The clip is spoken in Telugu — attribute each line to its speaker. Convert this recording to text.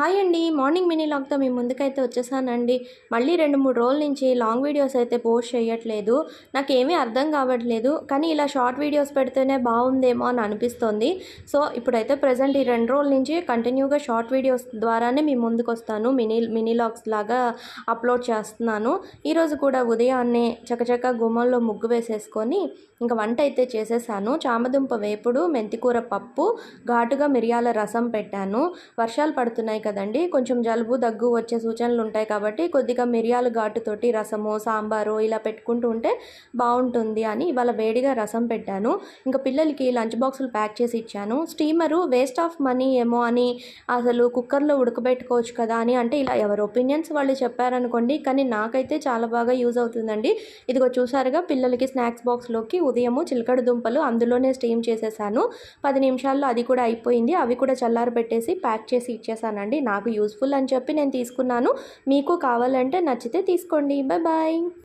Speaker 1: హాయ్ అండి. మార్నింగ్ మినీ లాగ్తో మీ ముందుకైతే వచ్చేసానండి. మళ్ళీ రెండు మూడు రోజుల నుంచి లాంగ్ వీడియోస్ అయితే పోస్ట్ చేయట్లేదు. నాకు ఏమీ అర్థం కావట్లేదు. కానీ ఇలా షార్ట్ వీడియోస్ పెడితేనే బాగుందేమో అని అనిపిస్తుంది. సో ఇప్పుడైతే ప్రజెంట్ ఈ రెండు రోజుల నుంచి కంటిన్యూగా షార్ట్ వీడియోస్ ద్వారానే మీ ముందుకు వస్తాను మినీ మినీ లాగ్స్ లాగా అప్లోడ్ చేస్తున్నాను. ఈరోజు కూడా ఉదయాన్నే చకచక గుమ్మంలో ముగ్గు వేసేసుకొని ఇంకా వంట అయితే చేసేసాను. చామదుంప వేపుడు మెంతికూర పప్పు ఘాటుగా మిరియాల రసం పెట్టాను. వర్షాలు పడుతున్నాయి కదండి. కొంచెం జలుబు దగ్గు వచ్చే సూచనలు ఉంటాయి కాబట్టి కొద్దిగా మిరియాలు ఘాటుతోటి రసము సాంబారు ఇలా పెట్టుకుంటూ ఉంటే బాగుంటుంది అని ఇవాళ వేడిగా రసం పెట్టాను. ఇంకా పిల్లలకి లంచ్ బాక్సులు ప్యాక్ చేసి ఇచ్చాను. స్టీమరు వేస్ట్ ఆఫ్ మనీ ఏమో అని అసలు కుక్కర్లో ఉడకబెట్టుకోవచ్చు కదా అని అంటే ఇలా ఎవరి ఒపీనియన్స్ వాళ్ళు చెప్పారనుకోండి. కానీ నాకైతే చాలా బాగా యూజ్ అవుతుందండి. ఇదిగో చూసారుగా పిల్లలకి స్నాక్స్ బాక్స్లోకి ఉదయము చిలకడ దుంపలు అందులోనే స్టీమ్ చేసేసాను. పది నిమిషాల్లో అది కూడా అయిపోయింది. అవి కూడా చల్లారి పెట్టేసి ప్యాక్ చేసి ఇచ్చేసానండి. నాకు యూస్ఫుల్ అని చెప్పి నేను తీసుకున్నాను. మీకు కావాలంటే నచ్చితే తీసుకోండి. Bye bye.